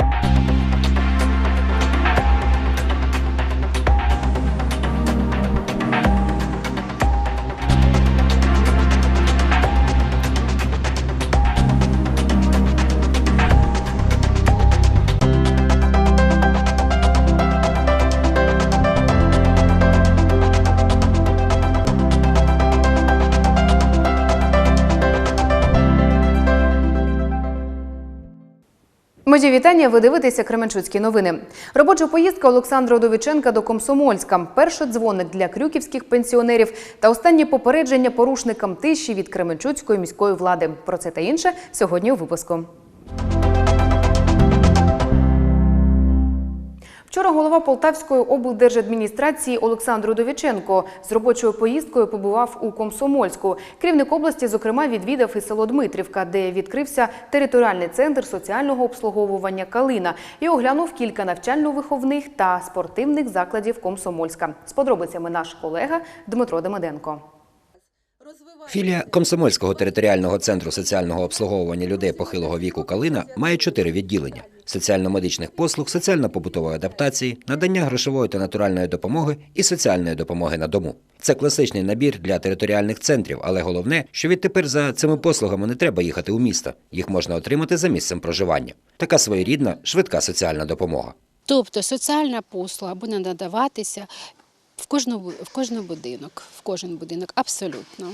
you Мої вітання. Ви дивитеся Кременчуцькі новини. Робоча поїздка Олександра Довіченка до Комсомольська. Перший дзвоник для крюківських пенсіонерів та останні попередження порушникам тиші від Кременчуцької міської влади. Про це та інше сьогодні у випуску. Вчора голова Полтавської облдержадміністрації Олександр Удовіченко з робочою поїздкою побував у Комсомольську. Керівник області, зокрема, відвідав і село Дмитрівка, де відкрився територіальний центр соціального обслуговування Калина і оглянув кілька навчально-виховних та спортивних закладів Комсомольська. З подробицями наш колега Дмитро Демиденко. Філія Комсомольського територіального центру соціального обслуговування людей похилого віку Калина має чотири відділення: соціально-медичних послуг, соціально-побутової адаптації, надання грошової та натуральної допомоги і соціальної допомоги на дому. Це класичний набір для територіальних центрів, але головне, що відтепер за цими послугами не треба їхати у місто. Їх можна отримати за місцем проживання. Така своєрідна, швидка соціальна допомога. Тобто соціальна послуга буде надаватися в кожну, в кожен будинок, в кожен будинок, абсолютно,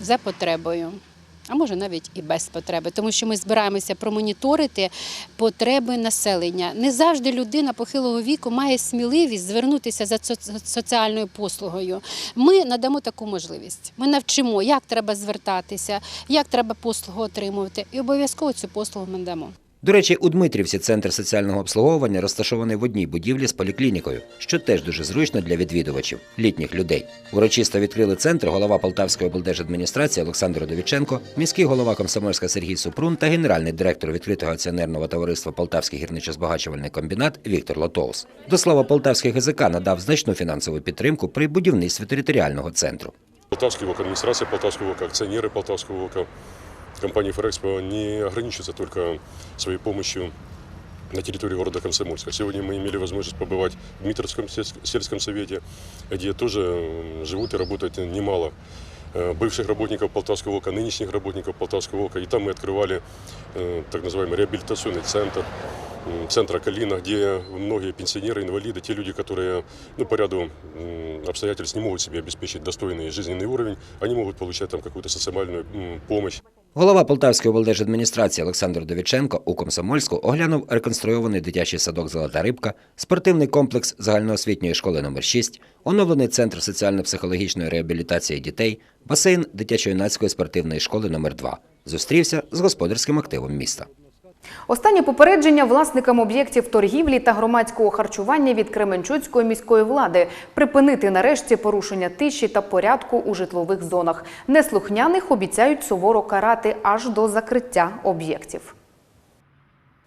за потребою. А може навіть і без потреби, тому що ми збираємося промоніторити потреби населення. Не завжди людина похилого віку має сміливість звернутися за соціальною послугою. Ми надамо таку можливість. Ми навчимо, як треба звертатися, як треба послугу отримувати, і обов'язково цю послугу ми дамо. До речі, у Дмитрівці центр соціального обслуговування розташований в одній будівлі з поліклінікою, що теж дуже зручно для відвідувачів літніх людей. Урочисто відкрили центр голова Полтавської облдержадміністрації Олександр Удовіченко, міський голова Комсомольська Сергій Супрун та генеральний директор відкритого акціонерного товариства Полтавський гірничо-збагачувальний комбінат Віктор Лотоус. До слова Полтавський ГЗК надав значну фінансову підтримку при будівництві територіального центру. Полтавский ВОК, администрация Полтавского ВОК, акционеры Полтавского ВОК, компания Форекспо не ограничится только своей помощью на территории города Комсомольска. Сегодня мы имели возможность побывать в Дмитровском сельс- сельском совете, где тоже живут и работают немало э, бывших работников Полтавского ВОКа, нынешних работников Полтавского ВОКа. И там мы открывали э, так называемый реабилитационный центр, м, центра Калина, где многие пенсионеры, инвалиды, те люди, которые ну, по ряду обстоятельств не могут себе обеспечить достойный жизненный уровень, они могут получать там какую-то социальную помощь. Голова Полтавської облдержадміністрації Олександр Довіченко у Комсомольську оглянув реконструйований дитячий садок Золота рибка, спортивний комплекс загальноосвітньої школи номер 6 оновлений центр соціально-психологічної реабілітації дітей, басейн дитячо-юнацької спортивної школи номер 2 Зустрівся з господарським активом міста. Останнє попередження власникам об'єктів торгівлі та громадського харчування від Кременчуцької міської влади припинити нарешті порушення тиші та порядку у житлових зонах. Неслухняних обіцяють суворо карати аж до закриття об'єктів.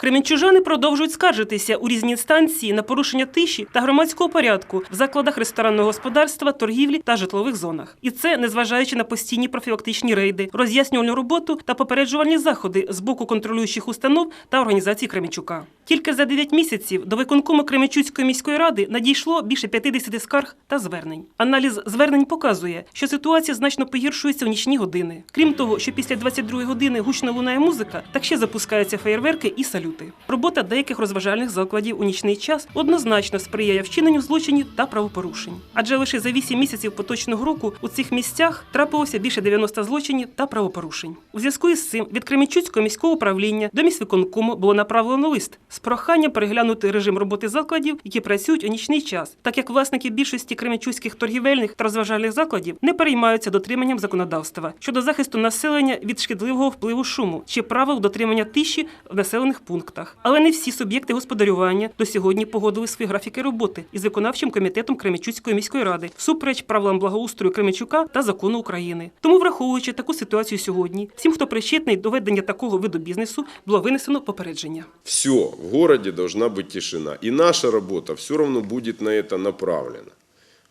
Кременчужани продовжують скаржитися у різні інстанції на порушення тиші та громадського порядку в закладах ресторанного господарства, торгівлі та житлових зонах. І це незважаючи на постійні профілактичні рейди, роз'яснювальну роботу та попереджувальні заходи з боку контролюючих установ та організацій Кременчука. Тільки за 9 місяців до виконкому Кременчуцької міської ради надійшло більше 50 скарг та звернень. Аналіз звернень показує, що ситуація значно погіршується в нічні години. Крім того, що після 22 години гучно лунає музика, так ще запускаються феєрверки і салюти. Робота деяких розважальних закладів у нічний час однозначно сприяє вчиненню злочинів та правопорушень. Адже лише за 8 місяців поточного року у цих місцях трапилося більше 90 злочинів та правопорушень. У зв'язку із цим від Кременчуцького міського управління до міськвиконкому було направлено лист з проханням переглянути режим роботи закладів, які працюють у нічний час, так як власники більшості кременчуцьких торгівельних та розважальних закладів не переймаються дотриманням законодавства щодо захисту населення від шкідливого впливу шуму чи правил дотримання тиші в населених пунктах Але не всі суб'єкти господарювання до сьогодні погодили свої графіки роботи із виконавчим комітетом Кременчуцької міської ради всупереч правилам благоустрою Кременчука та закону України. Тому, враховуючи таку ситуацію сьогодні, всім, хто причетний до ведення такого виду бізнесу, було винесено попередження. Все, в городе должна быть тишина. И наша работа все равно будет на это направлена.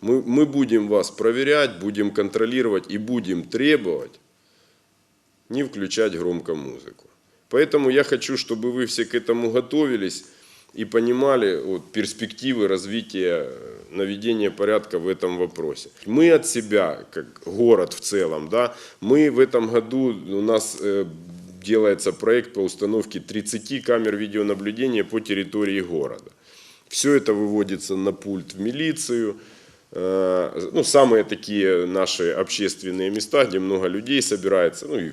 Мы, мы будем вас проверять, будем контролировать и будем требовать не включать громко музыку. Поэтому я хочу, чтобы вы все к этому готовились и понимали вот, перспективы развития э, наведения порядка в этом вопросе. Мы от себя, как город в целом, да, мы в этом году, у нас э, делается проект по установке 30 камер видеонаблюдения по территории города. Все это выводится на пульт в милицию, э, ну, самые такие наши общественные места, где много людей собирается, ну и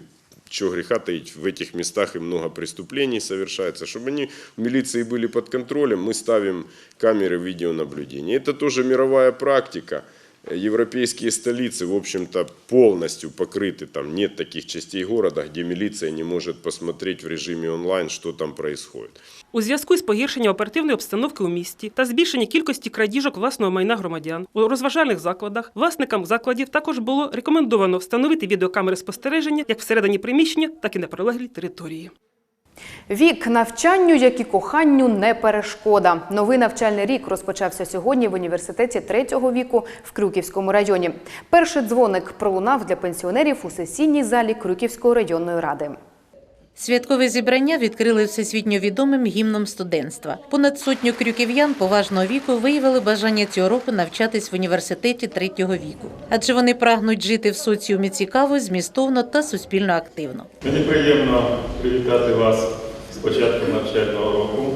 чего греха таить, в этих местах и много преступлений совершается. Чтобы они в милиции были под контролем, мы ставим камеры видеонаблюдения. Это тоже мировая практика. Европейские столицы, в общем-то, полностью покрыты. Там нет таких частей города, где милиция не может посмотреть в режиме онлайн, что там происходит. У зв'язку з погіршенням оперативної обстановки у місті та збільшення кількості крадіжок власного майна громадян у розважальних закладах власникам закладів також було рекомендовано встановити відеокамери спостереження як всередині приміщення, так і на прилеглій території. Вік навчанню, як і коханню, не перешкода. Новий навчальний рік розпочався сьогодні в університеті третього віку в Крюківському районі. Перший дзвоник пролунав для пенсіонерів у сесійній залі Крюківської районної ради. Святкове зібрання відкрили всесвітньо відомим гімном студентства. Понад сотню крюків'ян поважного віку виявили бажання цього року навчатись в університеті третього віку, адже вони прагнуть жити в соціумі цікаво, змістовно та суспільно активно. Мені приємно привітати вас з початком навчального року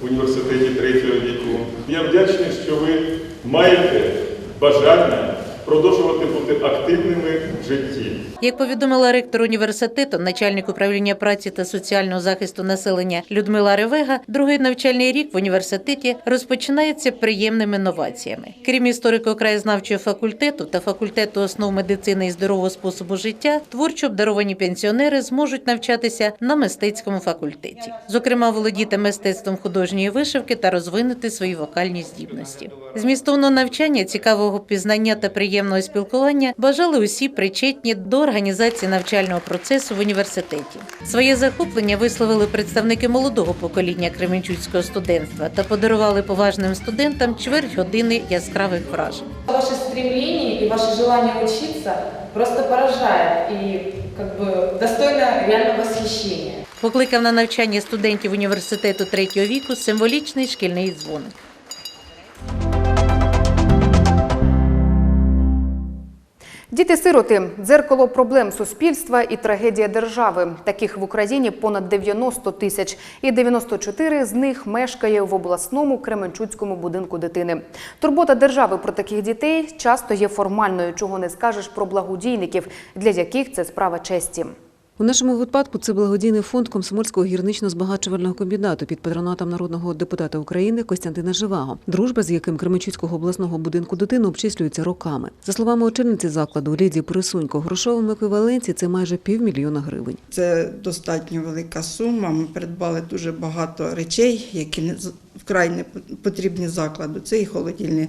в університеті третього віку. Я вдячний, що ви маєте бажання продовжувати бути активними в житті. Як повідомила ректор університету, начальник управління праці та соціального захисту населення Людмила Ревега, другий навчальний рік в університеті розпочинається приємними новаціями. Крім історико-краєзнавчого факультету та факультету основ медицини і здорового способу життя, творчо обдаровані пенсіонери зможуть навчатися на мистецькому факультеті, зокрема, володіти мистецтвом художньої вишивки та розвинути свої вокальні здібності. Змістовного навчання, цікавого пізнання та приємного спілкування бажали усі причетні до організації навчального процесу в університеті. Своє захоплення висловили представники молодого покоління кременчуцького студентства та подарували поважним студентам чверть години яскравих вражень. Ваше стремление и ваше желание учиться просто поражает и как бы достойно реально восхищения. Покликав на навчання студентів університету третього віку символічний шкільний дзвоник. Діти-сироти дзеркало проблем суспільства і трагедія держави. Таких в Україні понад 90 тисяч, і 94 з них мешкає в обласному Кременчуцькому будинку дитини. Турбота держави про таких дітей часто є формальною, чого не скажеш про благодійників, для яких це справа честі. У нашому випадку це благодійний фонд Комсомольського гірнично-збагачувального комбінату під патронатом народного депутата України Костянтина Живаго, дружба з яким Кременчуцького обласного будинку дитини обчислюється роками. За словами очільниці закладу Лідії Присунько, грошовому еквіваленті це майже півмільйона гривень. Це достатньо велика сума. Ми придбали дуже багато речей, які вкрай потрібні закладу. Це і холодильні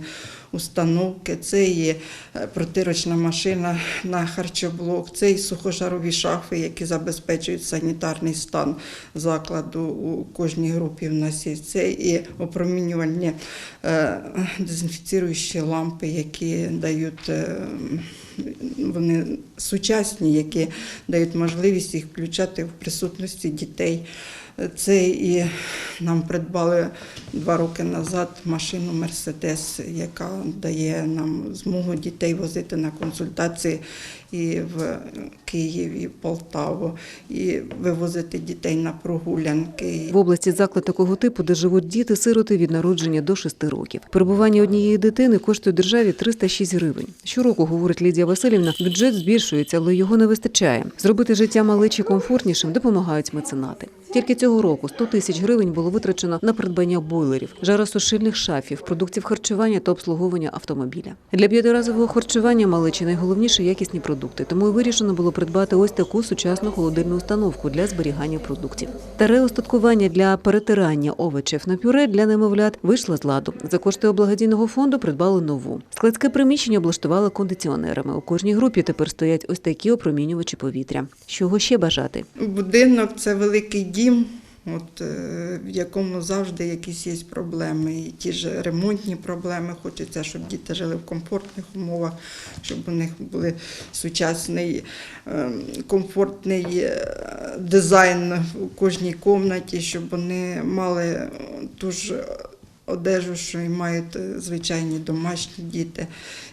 установки, це і е, протирочна машина на харчоблок, це і сухожарові шафи, які забезпечують санітарний стан закладу у кожній групі. В нас є це і опромінювальні е, дезінфіціруючі лампи, які дають. е, вони сучасні, які дають можливість їх включати в присутності дітей. Це і нам придбали два роки назад машину Мерседес, яка дає нам змогу дітей возити на консультації і в Київ, і Полтаву, і вивозити дітей на прогулянки. В області заклад такого типу, де живуть діти, сироти від народження до 6 років. Перебування однієї дитини коштує державі 306 гривень. Щороку, говорить Лідія Васильівна, бюджет збільшується, але його не вистачає. Зробити життя малечі комфортнішим допомагають меценати. Тільки цього року 100 тисяч гривень було витрачено на придбання бойлерів, жаросушильних шафів, продуктів харчування та обслуговування автомобіля. Для п'ятиразового харчування малечі найголовніше якісні продукти, тому і вирішено було придбати ось таку сучасну холодильну установку для зберігання продуктів. Таре устаткування для перетирання овочів на пюре для немовлят вийшло з ладу. За кошти благодійного фонду придбали нову. Складське приміщення облаштували кондиціонерами. У кожній групі тепер стоять ось такі опромінювачі повітря. Чого ще бажати? Будинок це великий дім, от, е, в якому завжди якісь є проблеми. І ті ж ремонтні проблеми. Хочеться, щоб діти жили в комфортних умовах, щоб у них були сучасний, е, комфортний е, дизайн у кожній кімнаті, щоб вони мали ту ж одежу, що і мають е, звичайні домашні діти,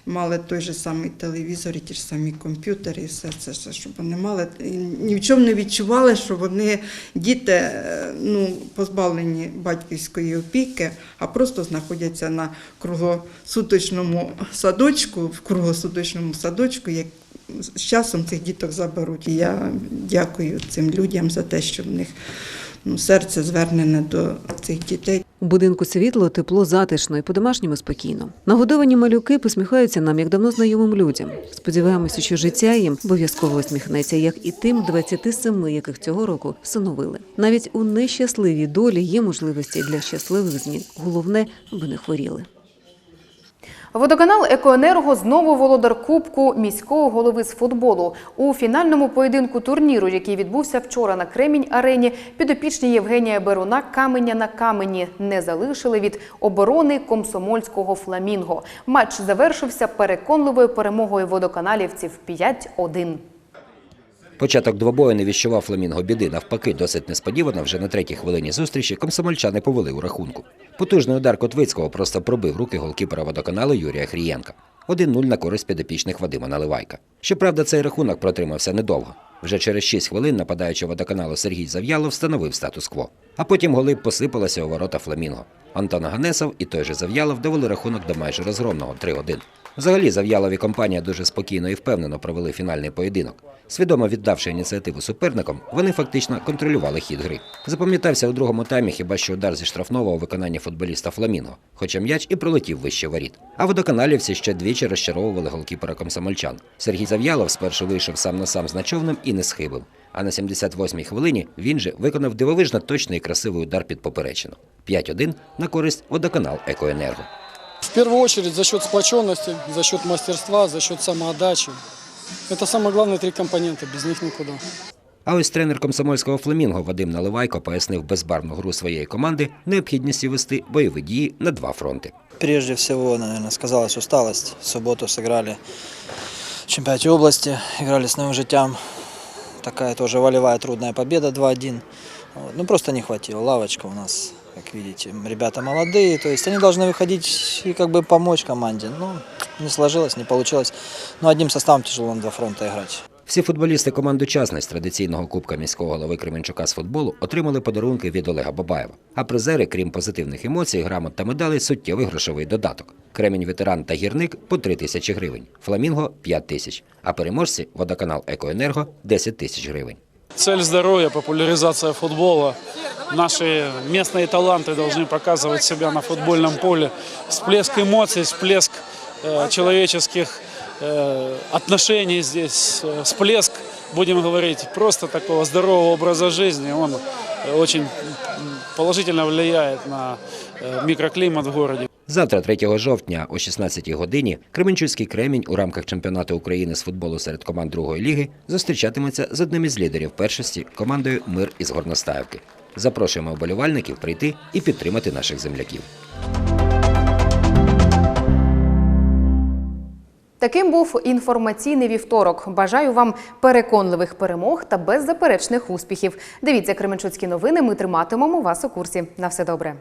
мали той же самий телевізор, і ті ж самі комп'ютери, і все це, все, щоб вони мали і ні в чому не відчували, що вони діти е, ну, позбавлені батьківської опіки, а просто знаходяться на круглосуточному садочку, в круглосуточному садочку, як з часом цих діток заберуть. І я дякую цим людям за те, що в них ну, серце звернене до цих дітей. У будинку світло, тепло, затишно і по-домашньому спокійно. Нагодовані малюки посміхаються нам як давно знайомим людям. Сподіваємося, що життя їм обов'язково усміхнеться, як і тим 27, яких цього року всиновили. Навіть у нещасливій долі є можливості для щасливих змін. Головне, аби не хворіли. Водоканал Екоенерго знову володар Кубку міського голови з футболу. У фінальному поєдинку турніру, який відбувся вчора на Кремінь арені, підопічні Євгенія Беруна каменя на камені не залишили від оборони комсомольського фламінго. Матч завершився переконливою перемогою водоканалівців 5-1. Початок двобою не віщував Фламінго біди. Навпаки, досить несподівано вже на третій хвилині зустрічі комсомольчани повели у рахунку. Потужний удар Котвицького просто пробив руки голкіпера водоканалу Юрія Хрієнка. 1-0 на користь підопічних Вадима Наливайка. Щоправда, цей рахунок протримався недовго. Вже через 6 хвилин нападаючий водоканалу Сергій Зав'ялов встановив статус-кво. А потім голи посипалися у ворота Фламінго. Антон Ганесов і той же Зав'ялов довели рахунок до майже розгромного 3-1. Взагалі, Зав'ялов і компанія дуже спокійно і впевнено провели фінальний поєдинок. Свідомо віддавши ініціативу суперникам, вони фактично контролювали хід гри. Запам'ятався у другому таймі хіба що удар зі штрафного у виконанні футболіста Фламінго, хоча м'яч і пролетів вище воріт. А водоканалівці ще двічі розчаровували голкіпера комсомольчан. Сергій Зав'ялов спершу вийшов сам на сам з ночовним і не схибив. А на 78-й хвилині він же виконав дивовижно точний і красивий удар під поперечину. 5-1 на користь водоканал Екоенерго. В первую очередь за счет сплоченности, за счет мастерства, за счет самоотдачи. Это самые главные три компонента, без них никуда. А ось тренер комсомольського фламінго Вадим Наливайко пояснив безбарвну гру своєї команди необхідністю вести бойові дії на два фронти. Прежде всего, наверное, сказалась усталость. В субботу сыграли в чемпионате области, играли с Новым Житям. Такая тоже волевая трудная победа 2-1. Вот. Ну, просто не хватило. Лавочка у нас, как видите, ребята молодые, то есть они должны выходить и как бы помочь команде. Ну, не сложилось, не получилось. Но одним составом тяжело на два фронта играть. Всі футболісти команд учасниць традиційного кубка міського голови Кременчука з футболу отримали подарунки від Олега Бабаєва. А призери, крім позитивних емоцій, грамот та медалей, суттєвий грошовий додаток. Кремінь ветеран та гірник по 3 тисячі гривень, Фламінго 5 тисяч, а переможці водоканал Екоенерго 10 тисяч гривень. Цель здоровья, популяризация футбола. Наши местные таланты должны показывать себя на футбольном поле. Всплеск эмоций, всплеск э, человеческих э, отношений здесь, э, всплеск, будем говорить, просто такого здорового образа жизни. Он очень положительно влияет на э, микроклимат в городе. Завтра, 3 жовтня о 16 годині, Кременчуцький Кремінь у рамках чемпіонату України з футболу серед команд другої ліги зустрічатиметься з одним із лідерів першості командою Мир із Горностаївки. Запрошуємо вболівальників прийти і підтримати наших земляків. Таким був інформаційний вівторок. Бажаю вам переконливих перемог та беззаперечних успіхів. Дивіться Кременчуцькі новини. Ми триматимемо вас у курсі. На все добре.